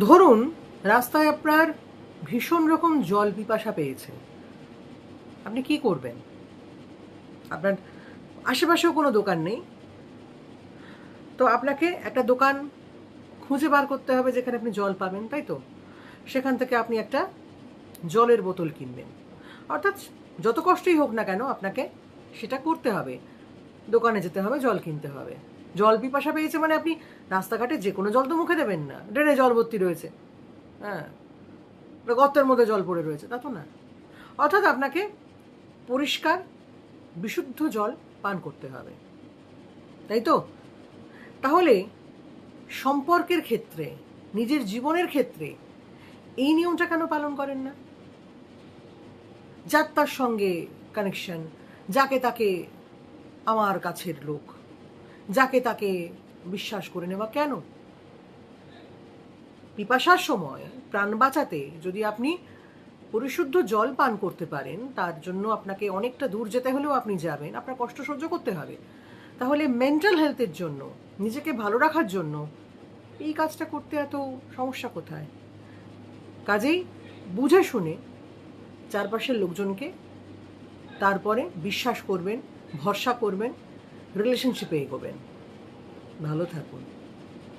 ধরুন, রাস্তায় আপনার ভীষণ রকম জল পিপাসা পেয়েছে। আপনি কি করবেন? আপনার আশেপাশেও কোনো দোকান নেই। তো আপনাকে একটা দোকান খুঁজে বার করতে হবে যেখানে আপনি জল পাবেন, তাই তো? সেখান থেকে আপনি একটা জলের বোতল কিনবেন। অর্থাৎ যত কষ্টই হোক না কেন আপনাকে সেটা করতে হবে। দোকানে যেতে হবে, জল কিনতে হবে। জল পিপাসা পেয়েছে মানে আপনি রাস্তাঘাটে যে কোনো জল তো মুখে দেবেন না। ড্রেনে জল ভর্তি রয়েছে। হ্যাঁ। বা গর্তের মধ্যে জল পড়ে রয়েছে, তা তো না। অর্থাৎ আপনাকে পরিষ্কার, বিশুদ্ধ জল পান করতে হবে। তাই তো? তাহলে সম্পর্কের ক্ষেত্রে, নিজের জীবনের ক্ষেত্রে এই নিয়মটা কেন পালন করেন না? যার তার সঙ্গে কানেকশন যাকে তাকে আমার কাছের লোক যাকে তাকে বিশ্বাস করে নেওয়া কেন? পিপাসার সময় প্রাণ বাঁচাতে যদি আপনি পরিশুদ্ধ জল পান করতে পারেন, তার জন্য আপনাকে অনেকটা দূর যেতে হলেও আপনি যাবেন। আপনার কষ্ট সহ্য করতে হবে। তাহলে মেন্টাল হেলথের জন্য, নিজেকে ভালো রাখার জন্য এই কাজটা করতে এত সমস্যা কোথায়? কাজেই বুঝে শুনে চারপাশের লোকজনকে তারপরে বিশ্বাস করবেন, ভরসা করবেন রিলেশনশিপে এগোবেন। ভালো থাকুন।